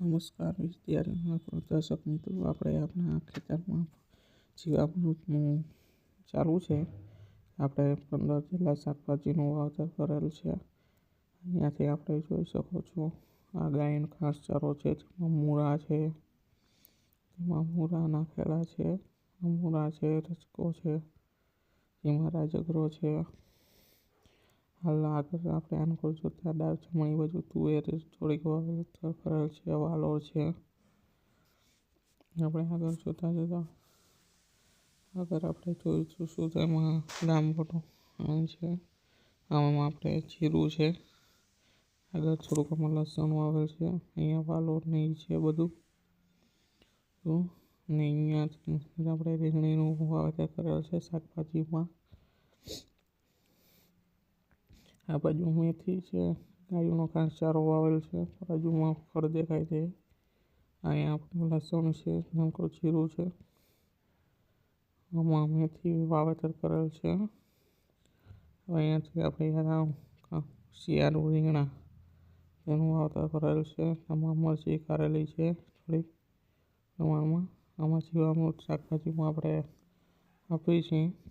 નમસ્કાર વિદ્યાર્થી દર્શક મિત્રો, આપણે આપણા ખેતરમાં જીવામૃતનું ચાલુ છે. આપણે પંદર જેટલા શાકભાજીનું વાવતર કરેલ છે. અહીંયાથી આપણે જોઈ શકો છો, આ ગાયનો ઘાસચારો છે, જેમાં મૂળા છે, જેમાં મૂળા નાખેલા છે મૂળા છે રચકો છે, જેમાં રાજગરો છે. હાલ આગળ આપણે અનુકૂળ જોતા દાળ જમણી બાજુ તુવેર, થોડીક વાવેતર કરેલ છે વાલોર છે. આપણે આગળ જોતા જતા આગળ આપણે જોઈશું શું તેમાં ડાંબોટો છે. આમાં આપણે જીરું છે. આગળ થોડુંક આમાં લસણ આવેલ છે. અહીંયા વાલોર ને છે બધું. તો ને અહીંયા આપણે રીંગણીનું વાવેતર કરેલ છે શાકભાજીમાં. આ બાજુ મેથી છે, ગાયોનો ઘાસચારો વાવેલ છે. બાજુમાં ફળ દેખાય છે. અહીંયા આપણું લસણ છે નમકો જીરું છે. આમાં મેથી વાવેતર કરેલ છે. અહીંયાથી આપણે શિયાળુ રીંગણા એનું વાવેતર કરેલ છે. આમાં મરચી કારેલી છે થોડીક પ્રમાણમાં. આમાં જીવામૃત શાકભાજીમાં આપણે આપીએ છીએ.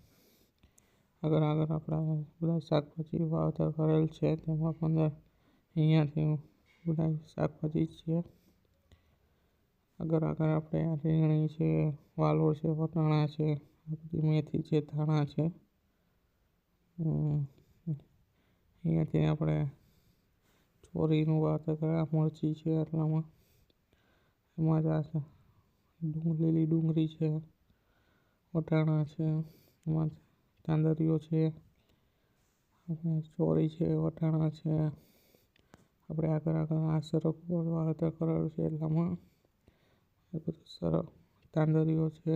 આગળ આગળ આપણા બધા શાકભાજી વાવેતર કરેલ છે, તેમાં પણ અહીંયાથી બધા શાકભાજી છે આગળ આગળ આપણે રીંગણી છે, વાલોળ છે, વટાણા છે બધી મેથી છે, ધાણા છે. અહીંયાથી આપણે ચોરીનું વાવેતર કર્યા મરચી છે એટલામાં એમાં જ આ લીલી ડુંગળી છે, વટાણા છે, એમાં તાંદરીઓ છે, આપણે ચોરી છે, વટાણા છે, આપણે આગળ આગળ આ સરગવો વાવેતર કરેલું છે એટલામાં. એ બધું સરસ તાંદરીઓ છે.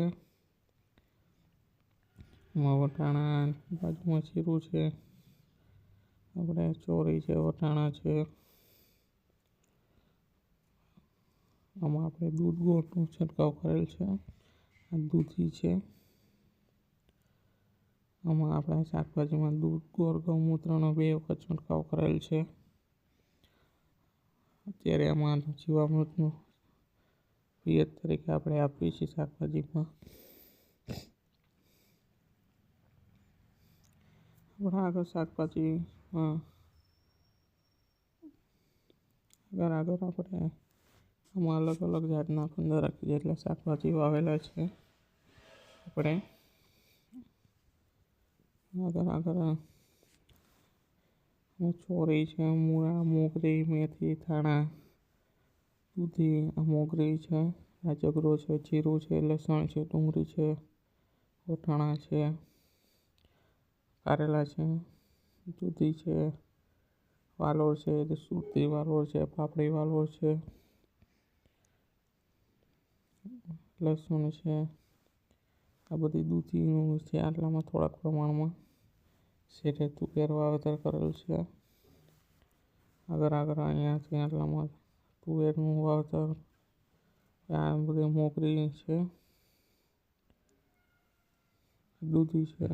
એમાં વટાણા, બાજુમાં જીરું છે, આપણે ચોરી છે, વટાણા છે. આમાં આપણે દૂધ ગોળનું છંટકાવ કરેલ છે. આ દૂધી છે. આમાં આપણે શાકભાજીમાં દૂધ, ગોળ ગૌમૂત્રનો બે વખત છંટકાવ કરેલ છે. અત્યારે આમાં જીવામૃતનું પિયત તરીકે આપણે આપીએ છીએ શાકભાજીમાં. આપણા આગળ શાકભાજીમાં આગળ આગળ આપણે આમાં અલગ અલગ જાતના પંદર એટલે શાકભાજી વાવેલા છે. આપણે આગળ આગળ. ચોરી છે, મૂળા, મોગરી, મેથી, ધાણા, દૂધી મોગરી છે, રાજગરો છે, જીરું છે, લસણ છે, ડુંગળી છે વટાણા છે, કારેલા છે, દૂધી છે વાલોળ છે, સુરતી વાલોળ છે, પાપડી વાલોર છે, લસણ છે. આ બધી દૂધીનું છે, આટલામાં થોડાક પ્રમાણમાં. શેઠે તુવેર વાવેતર કરેલ છે આગળ આગળ અહીંયાથી આટલામાં તુવેરનું વાવેતર આ બધી મોકરી છે. દૂધી છે.